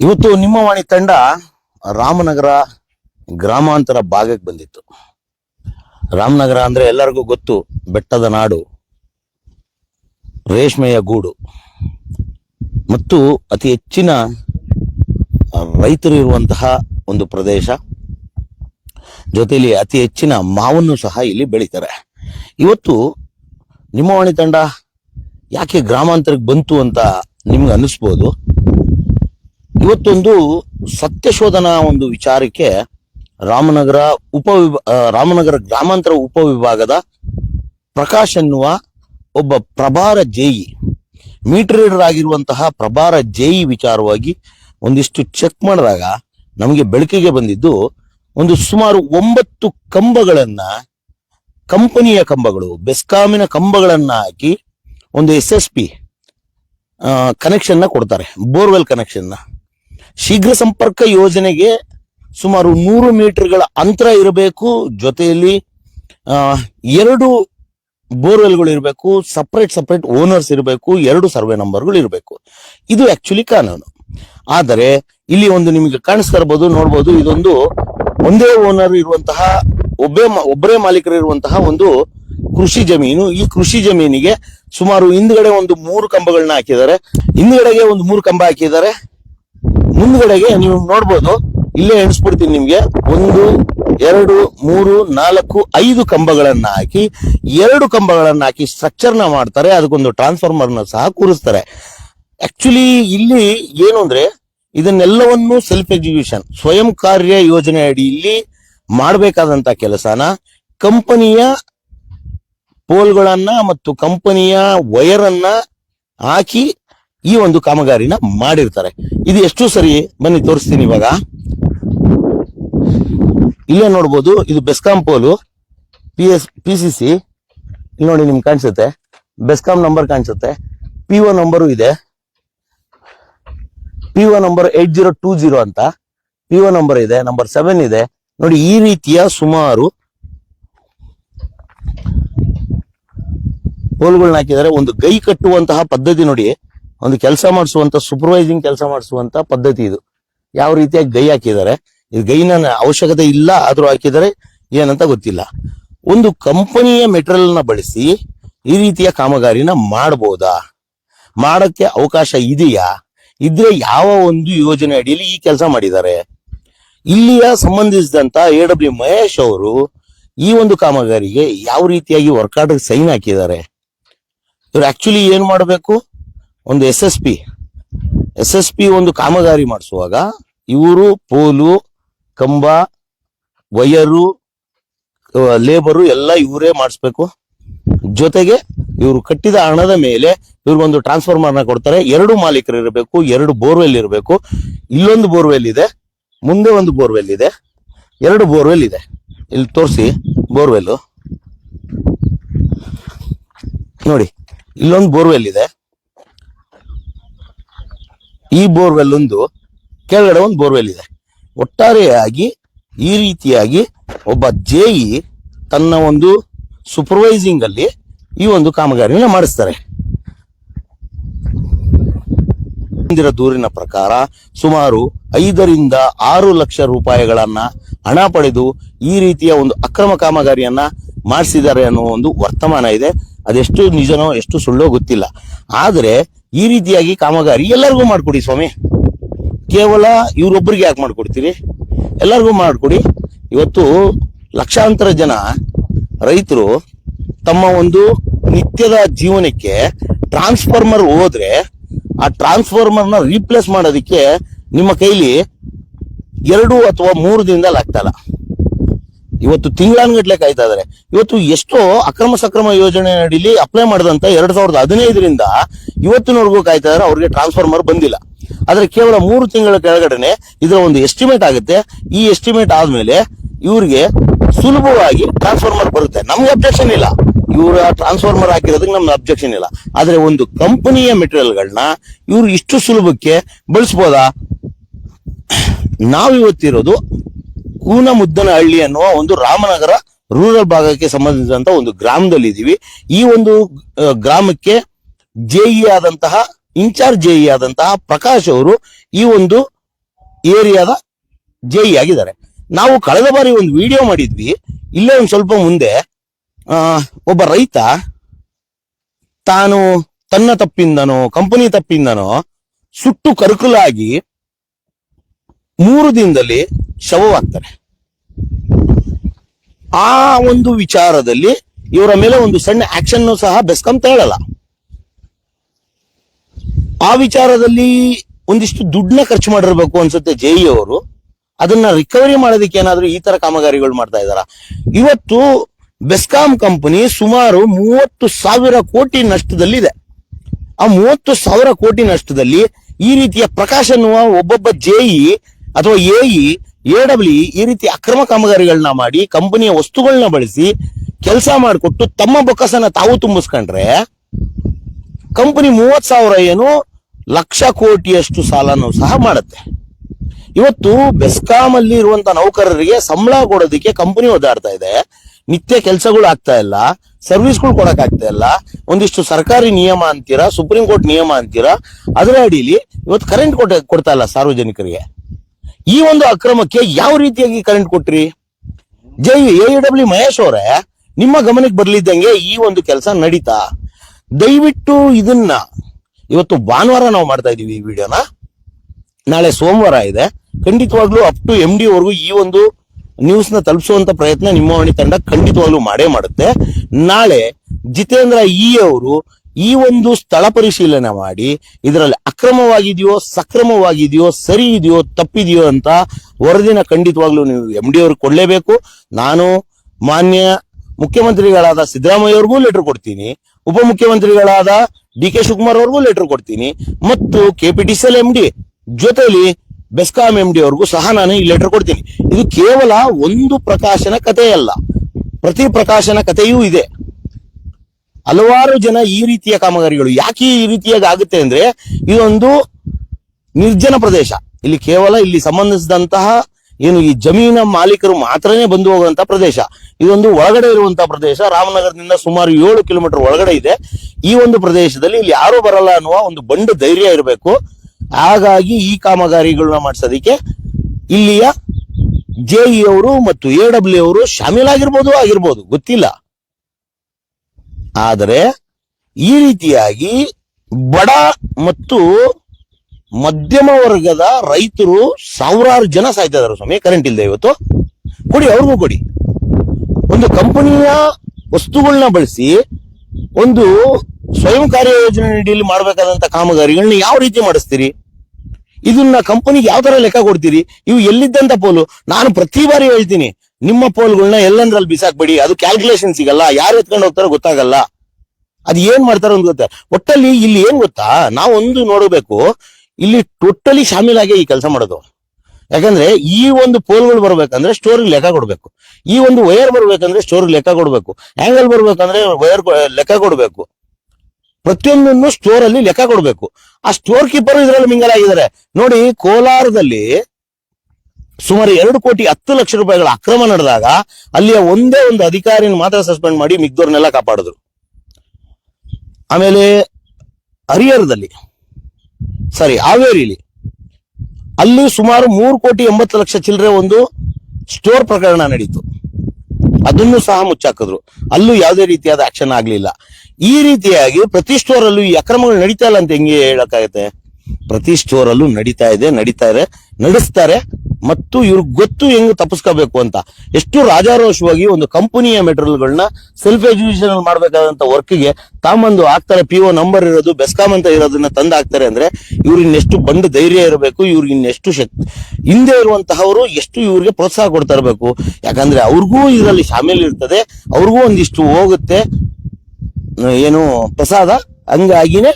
ಇವತ್ತು ನಿಮ್ಮ ವಾಣಿ ತಂಡ ರಾಮನಗರ ಗ್ರಾಮಾಂತರ ಭಾಗಕ್ಕೆ ಬಂದಿತ್ತು. ರಾಮನಗರ ಅಂದ್ರೆ ಎಲ್ಲರಿಗೂ ಗೊತ್ತು, ಬೆಟ್ಟದ ನಾಡು, ರೇಷ್ಮೆಯ ಗೂಡು. ಮತ್ತು ಅತಿ ಹೆಚ್ಚಿನ ರೈತರು ಇರುವಂತಹ ಒಂದು ಪ್ರದೇಶ. ಜೊತೆಯಲ್ಲಿ ಅತಿ ಹೆಚ್ಚಿನ ಮಾವನ್ನು ಸಹ ಇಲ್ಲಿ ಬೆಳೀತಾರೆ. ಇವತ್ತು ನಿಮ್ಮ ವಾಣಿ ತಂಡ ಯಾಕೆ ಗ್ರಾಮಾಂತರಕ್ಕೆ ಬಂತು ಅಂತ ನಿಮ್ಗೆ ಅನ್ನಿಸ್ಬೋದು? ಇವತ್ತೊಂದು ಸತ್ಯಶೋಧನಾ ಒಂದು ವಿಚಾರಕ್ಕೆ ರಾಮನಗರ ಉಪ ರಾಮನಗರ ಗ್ರಾಮಾಂತರ ಉಪವಿಭಾಗದ ಪ್ರಕಾಶ್ ಎನ್ನುವ ಒಬ್ಬ ಪ್ರಭಾರ ಜೇಯಿ, ಮೀಟರ್ ರೀಡರ್ ಆಗಿರುವಂತಹ ಪ್ರಭಾರ ಜೇಯಿ ವಿಚಾರವಾಗಿ ಒಂದಿಷ್ಟು ಚೆಕ್ ಮಾಡಿದಾಗ ನಮಗೆ ಬೆಳಕಿಗೆ ಬಂದಿದ್ದು ಒಂದು ಸುಮಾರು ಒಂಬತ್ತು ಕಂಬಗಳನ್ನ, ಕಂಪನಿಯ ಕಂಬಗಳು, ಬೆಸ್ಕಾಮಿನ ಕಂಬಗಳನ್ನ ಹಾಕಿ ಒಂದು ಎಸ್ ಎಸ್ ಪಿ ಕನೆಕ್ಷನ್ನ ಕೊಡ್ತಾರೆ, ಬೋರ್ವೆಲ್ ಕನೆಕ್ಷನ್ನ. ಶೀಘ್ರ ಸಂಪರ್ಕ ಯೋಜನೆಗೆ ಸುಮಾರು ನೂರು ಮೀಟರ್ಗಳ ಅಂತರ ಇರಬೇಕು. ಜೊತೆಯಲ್ಲಿ ಎರಡು ಬೋರ್ವೆಲ್ಗಳು ಇರಬೇಕು, ಸಪ್ರೇಟ್ ಸಪರೇಟ್ ಓನರ್ಸ್ ಇರಬೇಕು, ಎರಡು ಸರ್ವೆ ನಂಬರ್ಗಳು ಇರಬೇಕು. ಇದು ಆಕ್ಚುಲಿ ಕಾನೂನು. ಆದರೆ, ಇಲ್ಲಿ ಒಂದು ನಿಮಗೆ ಕಾಣಿಸ್ತಾ ಇರಬಹುದು ನೋಡ್ಬೋದು, ಇದೊಂದು ಒಂದೇ ಓನರ್ ಇರುವಂತಹ, ಒಬ್ಬೇ ಒಬ್ಬರೇ ಮಾಲೀಕರು ಇರುವಂತಹ ಒಂದು ಕೃಷಿ ಜಮೀನು. ಈ ಕೃಷಿ ಜಮೀನಿಗೆ ಸುಮಾರು ಹಿಂದ್ಗಡೆ ಒಂದು ಮೂರು ಕಂಬಗಳನ್ನ ಹಾಕಿದ್ದಾರೆ. ಹಿಂದ್ಗಡೆಗೆ ಒಂದು ಮೂರು ಕಂಬ ಹಾಕಿದ್ದಾರೆ. ಮುಂದ್ಗಡೆಗೆ ನೀವು ನೋಡ್ಬೋದು, ಇಲ್ಲೇ ಎಣಿಸ್ಬಿಡ್ತೀನಿ ನಿಮ್ಗೆ. ಒಂದು, ಎರಡು, ಮೂರು, ನಾಲ್ಕು, ಐದು ಕಂಬಗಳನ್ನ ಹಾಕಿ, ಎರಡು ಕಂಬಗಳನ್ನ ಹಾಕಿ ಸ್ಟ್ರಕ್ಚರ್ನ ಮಾಡ್ತಾರೆ, ಅದಕ್ಕೊಂದು ಟ್ರಾನ್ಸ್ಫಾರ್ಮರ್ನ ಸಹ ಕೂರಿಸ್ತಾರೆ. ಆಕ್ಚುಲಿ ಇಲ್ಲಿ ಏನು ಅಂದ್ರೆ, ಇದನ್ನೆಲ್ಲವನ್ನು ಸೆಲ್ಫ್ ಎಕ್ಸಿಕ್ಯೂಷನ್ ಸ್ವಯಂ ಕಾರ್ಯ ಯೋಜನೆ ಅಡಿಯಲ್ಲಿ ಮಾಡಬೇಕಾದಂತ ಕೆಲಸನ ಕಂಪನಿಯ ಪೋಲ್ಗಳನ್ನ ಮತ್ತು ಕಂಪನಿಯ ವೈರ್ ಅನ್ನ ಹಾಕಿ ಈ ಒಂದು ಕಾಮಗಾರಿನ ಮಾಡಿರ್ತಾರೆ. ಇದು ಎಷ್ಟು ಸರಿ ಬನ್ನಿ ತೋರಿಸ್ತೀನಿ ಇವಾಗ. ಇಲ್ಲೇ ನೋಡ್ಬೋದು, ಇದು BESCOM pole P S P C C ಇಲ್ಲಿ ನೋಡಿ ನಿಮ್ಗೆ ಕಾಣಿಸುತ್ತೆ. ಬೆಸ್ಕಾಂ ನಂಬರ್ ಕಾಣಿಸುತ್ತೆ. ಪಿ ಒ ನಂಬರು ಇದೆ. P O number eight zero two zero ಅಂತ. ಪಿ ಒ ನಂಬರ್ ಇದೆ, ನಂಬರ್ ಸೆವೆನ್ ಇದೆ. ನೋಡಿ, ಈ ರೀತಿಯ ಸುಮಾರು ಪೋಲ್ಗಳನ್ನ ಹಾಕಿದರೆ ಒಂದು ಗೈ ಕಟ್ಟುವಂತಹ ಪದ್ಧತಿ ನೋಡಿ. ಒಂದು ಕೆಲಸ ಮಾಡಿಸುವಂತ ಸೂಪರ್ವೈಸಿಂಗ್ ಕೆಲಸ ಮಾಡಿಸುವಂತ ಪದ್ಧತಿ ಇದು. ಯಾವ ರೀತಿಯಾಗಿ ಗೈ ಹಾಕಿದ್ದಾರೆ? ಇದು ಗೈನ ಅವಶ್ಯಕತೆ ಇಲ್ಲ, ಆದ್ರೂ ಹಾಕಿದರೆ ಏನಂತ ಗೊತ್ತಿಲ್ಲ. ಒಂದು ಕಂಪನಿಯ ಮೆಟೀರಿಯಲ್ನ ಬಳಸಿ ಈ ರೀತಿಯ ಕಾಮಗಾರಿನ ಮಾಡಬಹುದಾ ಮಾಡಕ್ಕೆ ಅವಕಾಶ ಇದೆಯಾ? ಇದ್ರೆ ಯಾವ ಒಂದು ಯೋಜನೆ ಅಡಿಯಲ್ಲಿ ಈ ಕೆಲಸ ಮಾಡಿದ್ದಾರೆ? ಇಲ್ಲಿಯ ಸಂಬಂಧಿಸಿದಂತ ಎ ಡಬ್ಲ್ಯೂ ಮಹೇಶ್ ಅವರು ಈ ಒಂದು ಕಾಮಗಾರಿಗೆ ಯಾವ ರೀತಿಯಾಗಿ ವರ್ಕ್ ಸೈನ್ ಹಾಕಿದ್ದಾರೆ? ಇವ್ರು ಆಕ್ಚುಲಿ ಏನ್ ಮಾಡಬೇಕು? ಒಂದು S S P S S P ಒಂದು ಕಾಮಗಾರಿ ಮಾಡಿಸುವಾಗ ಇವರು ಪೋಲು, ಕಂಬ, ವಯರು ಲೇಬರು ಎಲ್ಲ ಇವರೇ ಮಾಡಿಸ್ಬೇಕು. ಜೊತೆಗೆ ಇವರು ಕಟ್ಟಿದ ಹಣದ ಮೇಲೆ ಇವ್ರಿಗೊಂದು ಟ್ರಾನ್ಸ್ಫಾರ್ಮರ್ನ ಕೊಡ್ತಾರೆ. ಎರಡು ಮಾಲೀಕರು ಇರಬೇಕು ಎರಡು ಬೋರ್ವೆಲ್ ಇರಬೇಕು. ಇಲ್ಲೊಂದು ಬೋರ್ವೆಲ್ ಇದೆ, ಮುಂದೆ ಒಂದು ಬೋರ್ವೆಲ್ ಇದೆ, ಎರಡು ಬೋರ್ವೆಲ್ ಇದೆ. ಇಲ್ಲಿ ತೋರಿಸಿ ಬೋರ್ವೆಲ್ ನೋಡಿ, ಇಲ್ಲೊಂದು ಬೋರ್ವೆಲ್ ಇದೆ. ಈ ಬೋರ್ವೆಲ್ ಒಂದು ಕೆಳಗಡೆ ಒಂದು ಬೋರ್ವೆಲ್ ಇದೆ. ಒಟ್ಟಾರೆಯಾಗಿ ಈ ರೀತಿಯಾಗಿ ಒಬ್ಬ ಜೇಇ ತನ್ನ ಒಂದು ಸೂಪರ್ವೈಸಿಂಗ್ ಅಲ್ಲಿ ಈ ಒಂದು ಕಾಮಗಾರಿಯನ್ನು ಮಾಡಿಸ್ತಾರೆ. ದೂರಿನ ಪ್ರಕಾರ ಸುಮಾರು ಐದರಿಂದ ಆರು ಲಕ್ಷ ರೂಪಾಯಿಗಳನ್ನ ಹಣ ಪಡೆದು ಈ ರೀತಿಯ ಒಂದು ಅಕ್ರಮ ಕಾಮಗಾರಿಯನ್ನ ಮಾಡಿಸಿದ್ದಾರೆ ಅನ್ನೋ ಒಂದು ವರ್ತಮಾನ ಇದೆ. ಅದೆಷ್ಟು ನಿಜನೋ, ಎಷ್ಟು ಸುಳ್ಳೋ ಗೊತ್ತಿಲ್ಲ. ಆದ್ರೆ ಈ ರೀತಿಯಾಗಿ ಕಾಮಗಾರಿ ಎಲ್ಲರಿಗೂ ಮಾಡಿಕೊಡಿ ಸ್ವಾಮಿ. ಕೇವಲ ಇವರೊಬ್ಬರಿಗೆ ಯಾಕೆ ಮಾಡ್ಕೊಡ್ತೀರಿ? ಎಲ್ಲರಿಗೂ ಮಾಡಿಕೊಡಿ. ಇವತ್ತು ಲಕ್ಷಾಂತರ ಜನ ರೈತರು ತಮ್ಮ ಒಂದು ನಿತ್ಯದ ಜೀವನಕ್ಕೆ ಟ್ರಾನ್ಸ್ಫಾರ್ಮರ್ ಹೋದ್ರೆ ಆ ಟ್ರಾನ್ಸ್ಫಾರ್ಮರ್ನ ರೀಪ್ಲೇಸ್ ಮಾಡೋದಕ್ಕೆ ನಿಮ್ಮ ಕೈಲಿ ಎರಡು ಅಥವಾ ಮೂರು ದಿನದಲ್ಲಿ ಆಗ್ತಾ ಇವತ್ತು ತಿಂಗಳಾನ್ಗಟ್ಲೆ ಕಾಯ್ತಾ ಇದಾರೆ. ಇವತ್ತು ಎಷ್ಟೋ ಅಕ್ರಮ ಸಕ್ರಮ ಯೋಜನೆ ಅಡಿಲಿ ಅಪ್ಲೈ ಮಾಡಿದಂತ ಎರಡ್ ಸಾವಿರದ ಹದಿನೈದರಿಂದ ಇವತ್ತಿನವರೆಗೂ ಕಾಯ್ತಾ ಇದಾರೆ, ಅವ್ರಿಗೆ ಟ್ರಾನ್ಸ್ಫಾರ್ಮರ್ ಬಂದಿಲ್ಲ. ಆದ್ರೆ ಕೇವಲ ಮೂರು ತಿಂಗಳ ಕೆಳಗಡೆನೆ ಇದರ ಒಂದು ಎಸ್ಟಿಮೇಟ್ ಆಗುತ್ತೆ. ಈ ಎಸ್ಟಿಮೇಟ್ ಆದ್ಮೇಲೆ ಇವ್ರಿಗೆ ಸುಲಭವಾಗಿ ಟ್ರಾನ್ಸ್ಫಾರ್ಮರ್ ಬರುತ್ತೆ. ನಮ್ಗೆ ಅಬ್ಜೆಕ್ಷನ್ ಇಲ್ಲ. ಇವ್ರ ಟ್ರಾನ್ಸ್ಫಾರ್ಮರ್ ಹಾಕಿರೋದಕ್ಕೆ ನಮ್ಗೆ ಅಬ್ಜೆಕ್ಷನ್ ಇಲ್ಲ. ಆದ್ರೆ ಒಂದು ಕಂಪನಿಯ ಮೆಟೀರಿಯಲ್ಗಳನ್ನ ಇವ್ರು ಇಷ್ಟು ಸುಲಭಕ್ಕೆ ಬಳಸ್ಬೋದಾ? ನಾವಿವತ್ತಿರೋದು ಕೂನಮುದ್ದನಹಳ್ಳಿ ಅನ್ನುವ ಒಂದು ರಾಮನಗರ ರೂರಲ್ ಭಾಗಕ್ಕೆ ಸಂಬಂಧಿಸಿದಂತ ಒಂದು ಗ್ರಾಮದಲ್ಲಿ ಇದೀವಿ. ಈ ಒಂದು ಗ್ರಾಮಕ್ಕೆ ಜೆಇ ಆದಂತಹ, ಇನ್ಚಾರ್ಜ್ ಜೆಇ ಆದಂತಹ ಪ್ರಕಾಶ್ ಅವರು ಈ ಒಂದು ಏರಿಯಾದ ಜೆಇ ಆಗಿದ್ದಾರೆ. ನಾವು ಕಳೆದ ಬಾರಿ ಒಂದು ವಿಡಿಯೋ ಮಾಡಿದ್ವಿ. ಇಲ್ಲೇ ಒಂದು ಸ್ವಲ್ಪ ಮುಂದೆ ಒಬ್ಬ ರೈತ ತಾನು ತನ್ನ ತಪ್ಪಿಂದನೋ ಕಂಪನಿ ತಪ್ಪಿಂದನೋ ಸುಟ್ಟು ಕರಕಲಾಗಿ ಮೂರು ದಿನದಲ್ಲಿ ಶವವಾಗ್ತಾರೆ ಆ ಒಂದು ವಿಚಾರದಲ್ಲಿ ಇವರ ಮೇಲೆ ಒಂದು ಸಣ್ಣ ಆಕ್ಷನ್ ಸಹ ಬೆಸ್ಕಾಂ ಹೇಳಲ್ಲ ಆ ವಿಚಾರದಲ್ಲಿ ಒಂದಿಷ್ಟು ದುಡ್ಡನ್ನ ಖರ್ಚು ಮಾಡಿರ್ಬೇಕು ಅನ್ಸುತ್ತೆ ಜೈ ಅವರು. ಅದನ್ನ ರಿಕವರಿ ಮಾಡೋದಕ್ಕೆ ಏನಾದ್ರೂ ಈ ತರ ಕಾಮಗಾರಿಗಳು ಮಾಡ್ತಾ ಇದಾರ ಇವತ್ತು ಬೆಸ್ಕಾಂ ಕಂಪನಿ ಸುಮಾರು ಮೂವತ್ತು ಸಾವಿರ ಕೋಟಿ ನಷ್ಟದಲ್ಲಿದೆ. ಆ ಮೂವತ್ತು ಸಾವಿರ ಕೋಟಿ ನಷ್ಟದಲ್ಲಿ ಈ ರೀತಿಯ ಪ್ರಕಾಶ ಅನ್ನುವ ಒಬ್ಬೊಬ್ಬ ಜೆಇ ಅಥವಾ ಎಇ ಎ ಡಬ್ಲ್ಯೂ ಈ ರೀತಿ ಅಕ್ರಮ ಕಾಮಗಾರಿಗಳನ್ನ ಮಾಡಿ ಕಂಪನಿಯ ವಸ್ತುಗಳನ್ನ ಬಳಸಿ ಕೆಲಸ ಮಾಡಿಕೊಟ್ಟು ತಮ್ಮ ಬೊಕ್ಕಸನ್ನ ತಾವು ತುಂಬಿಸ್ಕೊಂಡ್ರೆ ಕಂಪನಿ ಮೂವತ್ ಸಾವಿರ ಏನು ಲಕ್ಷ ಕೋಟಿಯಷ್ಟು ಸಾಲನೂ ಸಹ ಮಾಡುತ್ತೆ. ಇವತ್ತು ಬೆಸ್ಕಾಂ ಅಲ್ಲಿ ಇರುವಂತ ನೌಕರರಿಗೆ ಸಂಬಳ ಕೊಡೋದಕ್ಕೆ ಕಂಪನಿ ಓದಾಡ್ತಾ ಇದೆ. ನಿತ್ಯ ಕೆಲಸಗಳು ಆಗ್ತಾ ಇಲ್ಲ ಸರ್ವಿಸ್ಗಳು ಕೊಡಕ್ ಆಗ್ತಾ ಇಲ್ಲ. ಒಂದಿಷ್ಟು ಸರ್ಕಾರಿ ನಿಯಮ ಅಂತೀರಾ, ಸುಪ್ರೀಂ ಕೋರ್ಟ್ ನಿಯಮ ಅಂತೀರಾ, ಅದರ ಅಡಿಯಲ್ಲಿ ಇವತ್ತು ಕರೆಂಟ್ ಕೊಟ್ಟ ಕೊಡ್ತಾ ಇಲ್ಲ ಸಾರ್ವಜನಿಕರಿಗೆ. ಈ ಒಂದು ಅಕ್ರಮಕ್ಕೆ ಯಾವ ರೀತಿಯಾಗಿ ಕರೆಂಟ್ ಕೊಟ್ರಿ? ಜೈ ಎ ಡಬ್ಲ್ಯೂ ಮಹೇಶ್ ಅವರೇ, ನಿಮ್ಮ ಗಮನಕ್ಕೆ ಬರ್ಲಿದ್ದಂಗೆ ಈ ಒಂದು ಕೆಲಸ ನಡೀತಾ? ದಯವಿಟ್ಟು ಇದನ್ನ, ಇವತ್ತು ಭಾನುವಾರ ನಾವು ಮಾಡ್ತಾ ಇದೀವಿ ಈ ವಿಡಿಯೋನ. ನಾಳೆ ಸೋಮವಾರ ಇದೆ. ಖಂಡಿತವಾಗ್ಲೂ ಅಪ್ ಟು ಎಂ ಡಿ ವರೆಗೂ ಈ ಒಂದು ನ್ಯೂಸ್ನ ತಲುಪಿಸುವಂತ ಪ್ರಯತ್ನ ನಿಮ್ಮ ವಾಣಿ ತಂಡ ಖಂಡಿತವಾಗ್ಲೂ ಮಾಡೇ ಮಾಡುತ್ತೆ. ನಾಳೆ ಜಿತೇಂದ್ರ ಇ ಅವರು ಈ ಒಂದು ಸ್ಥಳ ಪರಿಶೀಲನೆ ಮಾಡಿ ಇದರಲ್ಲಿ ಅಕ್ರಮವಾಗಿದೆಯೋ, ಸಕ್ರಮವಾಗಿದೆಯೋ ಸರಿ ಇದೆಯೋ ತಪ್ಪಿದೆಯೋ ಅಂತ ವರದಿನ ಖಂಡಿತವಾಗ್ಲೂ ನೀವು ಎಂ ಡಿ ಅವ್ರಿಗೆ ಕೊಡಲೇಬೇಕು. ನಾನು ಮಾನ್ಯ ಮುಖ್ಯಮಂತ್ರಿಗಳಾದ ಸಿದ್ದರಾಮಯ್ಯ ಅವ್ರಿಗೂ ಲೆಟರ್ ಕೊಡ್ತೀನಿ. ಉಪಮುಖ್ಯಮಂತ್ರಿಗಳಾದ ಡಿ ಕೆ ಶಿವಕುಮಾರ್ ಅವ್ರಿಗೂ ಲೆಟರ್ ಕೊಡ್ತೀನಿ. ಮತ್ತು ಕೆಪಿಟಿಸಿಎಲ್ ಎಂ ಡಿ ಜೊತೆಲಿ ಬೆಸ್ಕಾಂ ಎಂ ಡಿ ಅವ್ರಿಗೂ ಸಹ ನಾನು ಈ ಲೆಟರ್ ಕೊಡ್ತೀನಿ. ಇದು ಕೇವಲ ಒಂದು ಪ್ರಕಾಶನ ಕಥೆಯಲ್ಲ. ಪ್ರತಿ ಪ್ರಕಾಶನ ಕಥೆಯೂ ಇದೆ. ಹಲವಾರು ಜನ ಈ ರೀತಿಯ ಕಾಮಗಾರಿಗಳು ಯಾಕೆ ಈ ರೀತಿಯಾಗಿ ಆಗುತ್ತೆ ಅಂದ್ರೆ ಇದೊಂದು ನಿರ್ಜನ ಪ್ರದೇಶ. ಇಲ್ಲಿ ಕೇವಲ ಇಲ್ಲಿ ಸಂಬಂಧಿಸಿದಂತಹ ಏನು ಈ ಜಮೀನ ಮಾಲೀಕರು ಮಾತ್ರನೇ ಬಂದು ಹೋಗುವಂತ ಪ್ರದೇಶ. ಇದೊಂದು ಒಳಗಡೆ ಇರುವಂತಹ ಪ್ರದೇಶ. ರಾಮನಗರದಿಂದ ಸುಮಾರು ಏಳು ಕಿಲೋಮೀಟರ್ ಒಳಗಡೆ ಇದೆ. ಈ ಒಂದು ಪ್ರದೇಶದಲ್ಲಿ ಇಲ್ಲಿ ಯಾರು ಬರಲ್ಲ ಅನ್ನುವ ಒಂದು ಬಂಡ ಧೈರ್ಯ ಇರಬೇಕು. ಹಾಗಾಗಿ ಈ ಕಾಮಗಾರಿಗಳನ್ನ ಮಾಡಿಸೋದಕ್ಕೆ ಇಲ್ಲಿಯ ಜೆಇ ಅವರು ಮತ್ತು ಎ ಡಬ್ಲ್ಯೂ ಅವರು ಶಾಮೀಲಾಗಿರ್ಬೋದು ಆಗಿರ್ಬೋದು, ಗೊತ್ತಿಲ್ಲ. ಆದರೆ ಈ ರೀತಿಯಾಗಿ ಬಡ ಮತ್ತು ಮಧ್ಯಮ ವರ್ಗದ ರೈತರು ಸಾವಿರಾರು ಜನ ಸಾಯ್ತಾ ಇದಾರೆ ಸ್ವಾಮಿ ಕರೆಂಟ್ ಇಲ್ಲದೆ ಇವತ್ತು. ಕೊಡಿ, ಅವ್ರಿಗೂ ಕೊಡಿ. ಒಂದು ಕಂಪನಿಯ ವಸ್ತುಗಳನ್ನ ಬಳಸಿ ಒಂದು ಸ್ವಯಂ ಕಾರ್ಯ ಯೋಜನೆ ಮಾಡಬೇಕಾದಂತ ಕಾಮಗಾರಿಗಳನ್ನ ಯಾವ ರೀತಿ ಮಾಡಿಸ್ತೀರಿ? ಇದನ್ನ ಕಂಪನಿಗೆ ಯಾವ ತರ ಲೆಕ್ಕ ಕೊಡ್ತೀರಿ? ಇವು ಎಲ್ಲಿದ್ದಂತ ಪೋಲು? ನಾನು ಪ್ರತಿ ಬಾರಿ ಹೇಳ್ತೀನಿ ನಿಮ್ಮ ಪೋಲ್ಗಳನ್ನ ಎಲ್ಲಂದ್ರಲ್ಲಿ ಬಿಸಾಕ್ಬೇಡಿ? ಅದು ಕ್ಯಾಲ್ಕುಲೇಷನ್ ಸಿಗಲ್ಲ ಯಾರು ಎತ್ಕೊಂಡು ಹೋಗ್ತಾರೋ ಗೊತ್ತಾಗಲ್ಲ. ಅದ್ ಏನ್ ಮಾಡ್ತಾರೋ ಅಂತ ಗೊತ್ತಾ. ಒಟ್ಟಲ್ಲಿ ಇಲ್ಲಿ ಏನ್ ಗೊತ್ತಾ? ನಾವು ಒಂದು ನೋಡಬೇಕು. ಇಲ್ಲಿ ಟೋಟಲಿ ಶಾಮೀಲಾಗೆ ಈ ಕೆಲಸ ಮಾಡೋದು. ಯಾಕಂದ್ರೆ ಈ ಒಂದು ಪೋಲ್ಗಳು ಬರ್ಬೇಕಂದ್ರೆ ಸ್ಟೋರ್ ಲೆಕ್ಕ ಕೊಡ್ಬೇಕು. ಈ ಒಂದು ವೈರ್ ಬರ್ಬೇಕಂದ್ರೆ ಸ್ಟೋರ್ ಲೆಕ್ಕ ಕೊಡ್ಬೇಕು. ಆಂಗಲ್ ಬರ್ಬೇಕಂದ್ರೆ ವೈರ್ ಲೆಕ್ಕ ಕೊಡ್ಬೇಕು. ಪ್ರತಿಯೊಂದನ್ನು ಸ್ಟೋರ್ ಅಲ್ಲಿ ಲೆಕ್ಕ ಕೊಡ್ಬೇಕು. ಆ ಸ್ಟೋರ್ ಕೀಪರ್ ಇದ್ರಲ್ಲಿ ಮಿಂಗಲ್ ಆಗಿದ್ದಾರೆ. ನೋಡಿ, ಕೋಲಾರದಲ್ಲಿ ಸುಮಾರು ಎರಡು ಕೋಟಿ ಹತ್ತು ಲಕ್ಷ ರೂಪಾಯಿಗಳ ಅಕ್ರಮ ನಡೆದಾಗ ಅಲ್ಲಿಯ ಒಂದೇ ಒಂದು ಅಧಿಕಾರಿನ ಮಾತ್ರ ಸಸ್ಪೆಂಡ್ ಮಾಡಿ ಮಿಗ್ದೋರ್ನೆಲ್ಲ ಕಾಪಾಡಿದ್ರು. ಆಮೇಲೆ ಹರಿಹರದಲ್ಲಿ ಸಾರಿ ಹಾವೇರಿಲಿ ಅಲ್ಲಿ ಸುಮಾರು ಮೂರು ಕೋಟಿ ಎಂಬತ್ತು ಲಕ್ಷ ಚಿಲ್ಲರೆ ಒಂದು ಸ್ಟೋರ್ ಪ್ರಕರಣ ನಡೀತು. ಅದನ್ನು ಸಹ ಮುಚ್ಚಾಕಿದ್ರು. ಅಲ್ಲೂ ಯಾವುದೇ ರೀತಿಯಾದ ಆಕ್ಷನ್ ಆಗ್ಲಿಲ್ಲ. ಈ ರೀತಿಯಾಗಿ ಪ್ರತಿ ಸ್ಟೋರ್ ಅಲ್ಲೂ ಈ ಅಕ್ರಮಗಳು ನಡೀತಾ ಇಲ್ಲ ಅಂತ ಹೆಂಗೆ ಹೇಳಕ್ಕಾಗತ್ತೆ? ಪ್ರತಿ ಸ್ಟೋರ್ ಅಲ್ಲೂ ನಡೀತಾ ಇದೆ ನಡೀತಾ ಇದೆ, ನಡೆಸ್ತಾರೆ. ಮತ್ತು ಇವ್ರಿಗೆ ಗೊತ್ತು ಹೆಂಗ್ ತಪ್ಪಿಸ್ಕೋಬೇಕು ಅಂತ. ಎಷ್ಟು ರಾಜಾರೋಷವಾಗಿ ಒಂದು ಕಂಪನಿಯ ಮೆಟೀರಿಯಲ್ಗಳನ್ನ ಸೆಲ್ಫ್ ಎಜುಕೇಶನ್ ಮಾಡಬೇಕಾದಂತ ವರ್ಕ್ಗೆ ತಾಂಬಂದು ಹಾಕ್ತಾರೆ ಪಿ ಒ ನಂಬರ್ ಇರೋದು ಬೆಸ್ಕಾಂ ಅಂತ ಇರೋದನ್ನ ತಂದು ಹಾಕ್ತಾರೆ ಅಂದ್ರೆ ಇವ್ರಿನ್ನೆಷ್ಟು ಬಂಡ ಧೈರ್ಯ ಇರಬೇಕು ಇವ್ರಿಗೆ ಇನ್ನೆಷ್ಟು ಶಕ್ತಿ ಹಿಂದೆ ಇರುವಂತಹವರು ಎಷ್ಟು ಇವ್ರಿಗೆ ಪ್ರೋತ್ಸಾಹ ಕೊಡ್ತಾ ಇರಬೇಕು. ಯಾಕಂದ್ರೆ ಅವ್ರಿಗೂ ಇದರಲ್ಲಿ ಶಾಮೀಲ್ ಇರ್ತದೆ, ಅವ್ರಿಗೂ ಒಂದಿಷ್ಟು ಹೋಗುತ್ತೆ, ಏನು ಪ್ರಸಾದ, ಹಂಗಾಗಿನೇ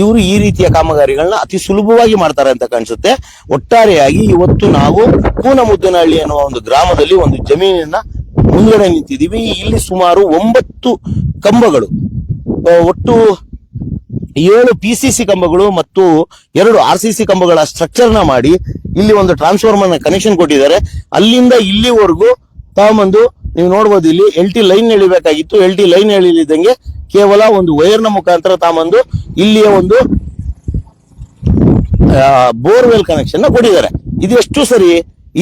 ಇವರು ಈ ರೀತಿಯ ಕಾಮಗಾರಿಗಳನ್ನ ಅತಿ ಸುಲಭವಾಗಿ ಮಾಡ್ತಾರೆ ಅಂತ ಕಾಣಿಸುತ್ತೆ. ಒಟ್ಟಾರೆಯಾಗಿ ಇವತ್ತು ನಾವು ಕೂನಮುದ್ದನಹಳ್ಳಿ ಅನ್ನುವ ಒಂದು ಗ್ರಾಮದಲ್ಲಿ ಒಂದು ಜಮೀನಿನ ಮುಂದಡೆ ನಿಂತಿದ್ದೀವಿ. ಇಲ್ಲಿ ಸುಮಾರು ಒಂಬತ್ತು ಕಂಬಗಳು ಒಟ್ಟು ಏಳು ಪಿ ಸಿ ಸಿ ಕಂಬಗಳು ಮತ್ತು ಎರಡು ಆರ್ ಸಿ ಸಿ ಕಂಬಗಳ ಸ್ಟ್ರಕ್ಚರ್ನ ಮಾಡಿ ಇಲ್ಲಿ ಒಂದು ಟ್ರಾನ್ಸ್ಫಾರ್ಮರ್ನ ಕನೆಕ್ಷನ್ ಕೊಟ್ಟಿದ್ದಾರೆ. ಅಲ್ಲಿಂದ ಇಲ್ಲಿವರೆಗೂ ತಗೊಂಬಂದು ನೀವು ನೋಡ್ಬೋದು ಇಲ್ಲಿ ಎಲ್ ಟಿ ಲೈನ್ ಎಳಿಬೇಕಾಗಿತ್ತು. ಎಲ್ ಟಿ ಲೈನ್ ಎಳಿಲಿದ್ದಂಗೆ ಕೇವಲ ಒಂದು ವೈರ್ನ ಮುಖಾಂತರ ತಾಮಂದು ಇಲ್ಲಿಯ ಒಂದು ಬೋರ್ವೆಲ್ ಕನೆಕ್ಷನ್ನ ಕೊಟ್ಟಿದ್ದಾರೆ. ಇದು ಎಷ್ಟು ಸರಿ?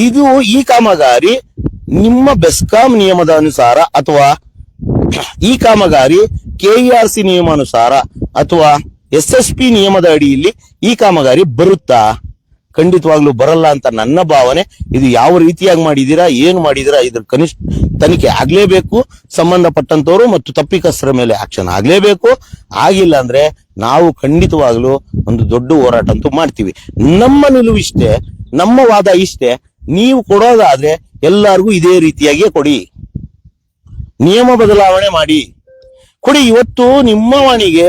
ಇದು ಈ ಕಾಮಗಾರಿ ನಿಮ್ಮ ಬೆಸ್ಕಾಂ ನಿಯಮದ ಅನುಸಾರ ಅಥವಾ ಈ ಕಾಮಗಾರಿ ಕೆಇಆರ್ಸಿ ನಿಯಮಾನುಸಾರ ಅಥವಾ ಎಸ್ ಎಸ್ ಪಿ ನಿಯಮದ ಅಡಿಯಲ್ಲಿ ಈ ಕಾಮಗಾರಿ ಬರುತ್ತಾ? ಖಂಡಿತವಾಗ್ಲೂ ಬರಲ್ಲ ಅಂತ ನನ್ನ ಭಾವನೆ. ಇದು ಯಾವ ರೀತಿಯಾಗಿ ಮಾಡಿದೀರಾ ಏನು ಮಾಡಿದೀರಾ ಇದ್ರ ಕನಿಷ್ಠ ತನಿಖೆ ಆಗ್ಲೇಬೇಕು. ಸಂಬಂಧಪಟ್ಟಂತವರು ಮತ್ತು ತಪ್ಪಿಕಸ್ತರ ಮೇಲೆ ಆಕ್ಷನ್ ಆಗ್ಲೇಬೇಕು. ಆಗಿಲ್ಲ ಅಂದ್ರೆ ನಾವು ಖಂಡಿತವಾಗ್ಲೂ ಒಂದು ದೊಡ್ಡ ಹೋರಾಟ ಅಂತೂ ಮಾಡ್ತೀವಿ. ನಮ್ಮ ನಿಲುವು ಇಷ್ಟೇ, ನಮ್ಮ ವಾದ ಇಷ್ಟೇ. ನೀವು ಕೊಡೋದಾದ್ರೆ ಎಲ್ಲರಿಗೂ ಇದೇ ರೀತಿಯಾಗಿಯೇ ಕೊಡಿ. ನಿಯಮ ಬದಲಾವಣೆ ಮಾಡಿ. ಕೊಡಿ, ಇವತ್ತು ನಿಮ್ಮ ವಾಣಿಗೆ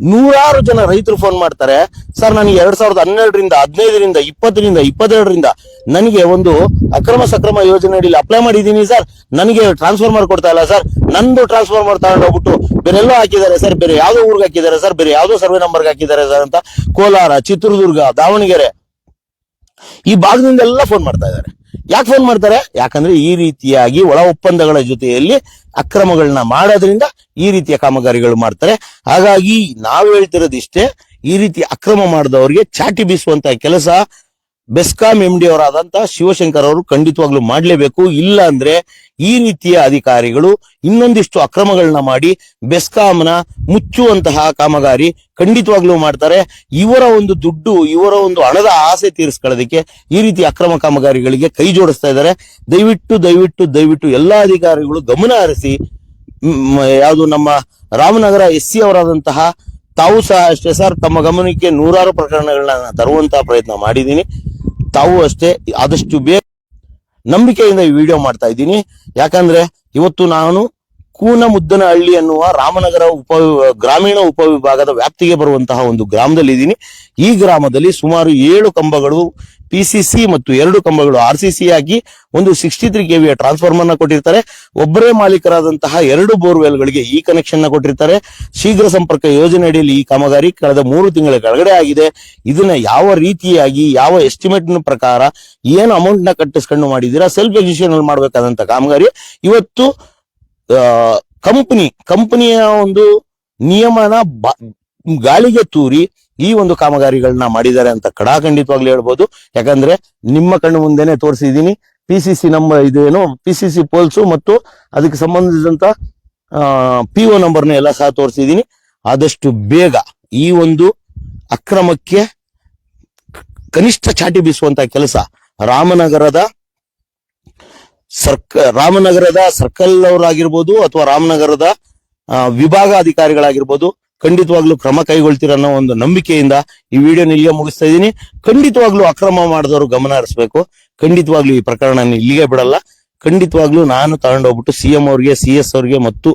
ನೂರಾರು ಜನ ರೈತರು ಫೋನ್ ಮಾಡ್ತಾರೆ, ಸರ್ ನನಗೆ ಎರಡ್ ಸಾವಿರದ ಹನ್ನೆರಡರಿಂದ, ಹದಿನೈದರಿಂದ, ಇಪ್ಪತ್ತರಿಂದ, ಇಪ್ಪತ್ತೆರಡರಿಂದ ನನಗೆ ಒಂದು ಅಕ್ರಮ ಸಕ್ರಮ ಯೋಜನೆ ಅಡಿಯಲ್ಲಿ ಅಪ್ಲೈ ಮಾಡಿದ್ದೀನಿ, ಸರ್. ನನಗೆ ಟ್ರಾನ್ಸ್ಫರ್ ಕೊಡ್ತಾ ಇಲ್ಲ, ಸರ್. ನಂದು ಟ್ರಾನ್ಸ್ಫರ್ ತಗೊಂಡು ಹೋಗ್ಬಿಟ್ಟು ಬೇರೆಲ್ಲೋ ಹಾಕಿದ್ದಾರೆ, ಸರ್. ಬೇರೆ ಯಾವ್ದೋ ಊರಿಗೆ ಹಾಕಿದ್ದಾರೆ, ಸರ್. ಬೇರೆ ಯಾವ್ದೋ ಸರ್ವೆ ನಂಬರ್ಗೆ ಹಾಕಿದ್ದಾರೆ, ಸರ್ ಅಂತ. ಕೋಲಾರ, ಚಿತ್ರದುರ್ಗ, ದಾವಣಗೆರೆ ಈ ಭಾಗದಿಂದ ಭಾಗದಿಂದೆಲ್ಲ ಫೋನ್ ಮಾಡ್ತಾ ಇದ್ದಾರೆ. ಯಾಕೆ ಫೋನ್ ಮಾಡ್ತಾರೆ? ಯಾಕಂದ್ರೆ ಈ ರೀತಿಯಾಗಿ ಒಳ ಒಪ್ಪಂದಗಳ ಜೊತೆಯಲ್ಲಿ ಅಕ್ರಮಗಳನ್ನ ಮಾಡೋದ್ರಿಂದ ಈ ರೀತಿಯ ಕಾಮಗಾರಿಗಳು ಮಾಡ್ತಾರೆ. ಹಾಗಾಗಿ ನಾವು ಹೇಳ್ತಿರೋದಿಷ್ಟೇ ಈ ರೀತಿ ಅಕ್ರಮ ಮಾಡಿದವರಿಗೆ ಚಾಟಿ ಬೀಸುವಂತಹ ಕೆಲಸ ಬೆಸ್ಕಾಂ ಎಂ ಡಿ ಅವರಾದಂತಹ ಶಿವಶಂಕರ್ ಅವರು ಖಂಡಿತವಾಗ್ಲೂ ಮಾಡಲೇಬೇಕು. ಇಲ್ಲ ಅಂದ್ರೆ ಈ ರೀತಿಯ ಅಧಿಕಾರಿಗಳು ಇನ್ನೊಂದಿಷ್ಟು ಅಕ್ರಮಗಳನ್ನ ಮಾಡಿ ಬೆಸ್ಕಾಂನ ಮುಚ್ಚುವಂತಹ ಕಾಮಗಾರಿ ಖಂಡಿತವಾಗ್ಲೂ ಮಾಡ್ತಾರೆ. ಇವರ ಒಂದು ದುಡ್ಡು, ಇವರ ಒಂದು ಹಣದ ಆಸೆ ತೀರಿಸ್ಕೊಳ್ಳೋದಕ್ಕೆ ಈ ರೀತಿ ಅಕ್ರಮ ಕಾಮಗಾರಿಗಳಿಗೆ ಕೈ ಜೋಡಿಸ್ತಾ ಇದ್ದಾರೆ. ದಯವಿಟ್ಟು ದಯವಿಟ್ಟು ದಯವಿಟ್ಟು ಎಲ್ಲಾ ಅಧಿಕಾರಿಗಳು ಗಮನ ಹರಿಸಿ ಯಾವುದು ನಮ್ಮ ರಾಮನಗರ ಎಸ್ ಸಿ ಅವರಾದಂತಹ ತಾವು ಸಹ ಅಷ್ಟೇ ಸರ್ ತಮ್ಮ ಗಮನಕ್ಕೆ ನೂರಾರು ಪ್ರಕರಣಗಳನ್ನ ತರುವಂತಹ ಪ್ರಯತ್ನ ಮಾಡಿದ್ದೀನಿ. ತಾವು ಅಷ್ಟೇ ಆದಷ್ಟು ಬೇಗ ನಂಬಿಕೆಯಿಂದ ಈ ವಿಡಿಯೋ ಮಾಡ್ತಾ ಇದ್ದೀನಿ. ಯಾಕಂದ್ರೆ ಇವತ್ತು ನಾನು ಕೂನಮುದ್ದನಹಳ್ಳಿ ಅನ್ನುವ ರಾಮನಗರ ಉಪ, ಗ್ರಾಮೀಣ ಉಪವಿಭಾಗದ ವ್ಯಾಪ್ತಿಗೆ ಬರುವಂತಹ ಒಂದು ಗ್ರಾಮದಲ್ಲಿ ಇದ್ದೀನಿ ಈ ಗ್ರಾಮದಲ್ಲಿ ಸುಮಾರು ಏಳು ಕಂಬಗಳು ಪಿಸಿಸಿ ಮತ್ತು ಎರಡು ಕಂಬಗಳು ಆರ್ ಸಿ ಆಗಿ ಒಂದು ಸಿಕ್ಸ್ಟಿ ತ್ರೀ ಕೆವಿಯ ಟ್ರಾನ್ಸ್ಫಾರ್ಮರ್ನ ಕೊಟ್ಟಿರ್ತಾರೆ. ಒಬ್ಬರೇ ಮಾಲೀಕರಾದಂತಹ ಎರಡು ಬೋರ್ವೆಲ್ ಗಳಿಗೆ ಈ ಕನೆಕ್ಷನ್ನ ಕೊಟ್ಟಿರ್ತಾರೆ. ಶೀಘ್ರ ಸಂಪರ್ಕ ಯೋಜನೆ ಅಡಿಯಲ್ಲಿ ಈ ಕಾಮಗಾರಿ ಕಳೆದ ಮೂರು ತಿಂಗಳ ಕೆಳಗಡೆ ಆಗಿದೆ. ಇದನ್ನ ಯಾವ ರೀತಿಯಾಗಿ, ಯಾವ ಎಸ್ಟಿಮೇಟ್ ಪ್ರಕಾರ, ಏನು ಅಮೌಂಟ್ನ ಕಟ್ಟಿಸ್ಕೊಂಡು ಮಾಡಿದೀರಾ ಸೆಲ್ಫ್ ಎಕ್ಸಿಷನ್ ಅಲ್ಲಿ ಮಾಡಬೇಕಾದಂತ ಕಾಮಗಾರಿ. ಇವತ್ತು ಕಂಪನಿ ಕಂಪನಿಯ ಒಂದು ನಿಯಮನ ಗಾಳಿಗೆ ತೂರಿ ಈ ಒಂದು ಕಾಮಗಾರಿಗಳನ್ನ ಮಾಡಿದ್ದಾರೆ ಅಂತ ಕಡಾಖಂಡಿತವಾಗ್ಲೂ ಹೇಳ್ಬೋದು. ಯಾಕಂದ್ರೆ ನಿಮ್ಮ ಕಣ್ಣು ಮುಂದೆನೆ ತೋರಿಸಿದೀನಿ ಪಿ ಸಿ ಸಿ ನಂಬರ್ ಇದೇನು ಪಿ ಸಿ ಸಿ ಪೋಲ್ಸು ಮತ್ತು ಅದಕ್ಕೆ ಸಂಬಂಧಿಸಿದಂತ ಪಿ ಒ ನಂಬರ್ನ ಎಲ್ಲ ಸಹ ತೋರಿಸಿದೀನಿ ಆದಷ್ಟು ಬೇಗ ಈ ಒಂದು ಅಕ್ರಮಕ್ಕೆ ಕನಿಷ್ಠ ಚಾಟಿ ಬೀಸುವಂತ ಕೆಲಸ ರಾಮನಗರದ ಸರ್ಕ, ರಾಮನಗರದ ಸರ್ಕಲ್ ಅವರಾಗಿರ್ಬೋದು ಅಥವಾ ರಾಮನಗರದ ವಿಭಾಗ ಅಧಿಕಾರಿಗಳಾಗಿರ್ಬೋದು ಖಂಡಿತವಾಗ್ಲೂ ಕ್ರಮ ಕೈಗೊಳ್ತೀರ ಅನ್ನೋ ಒಂದು ನಂಬಿಕೆಯಿಂದ ಈ ವಿಡಿಯೋ ಇಲ್ಲಿಗೆ ಮುಗಿಸ್ತಾ ಇದ್ದೀನಿ. ಖಂಡಿತವಾಗ್ಲೂ ಅಕ್ರಮ ಮಾಡಿದವರು ಗಮನ ಹರಿಸಬೇಕು. ಖಂಡಿತವಾಗ್ಲೂ ಈ ಪ್ರಕರಣ ಇಲ್ಲಿಗೆ ಬಿಡಲ್ಲ. ಖಂಡಿತವಾಗ್ಲೂ ನಾನು ತಗೊಂಡೋಗ್ಬಿಟ್ಟು ಸಿ ಎಂ ಅವ್ರಿಗೆ ಸಿ ಎಸ್ ಅವ್ರಿಗೆ ಮತ್ತು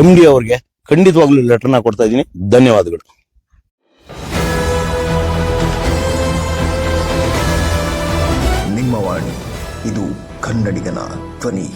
ಎಂ ಡಿ ಅವ್ರಿಗೆ ಖಂಡಿತವಾಗ್ಲೂ ಲೆಟರ್ನ ಕೊಡ್ತಾ ಇದ್ದೀನಿ. ಧನ್ಯವಾದಗಳು. ನಿಮ್ಮ ವಾಣಿ, ಇದು ಕನ್ನಡಿಗನ ಧ್ವನಿ.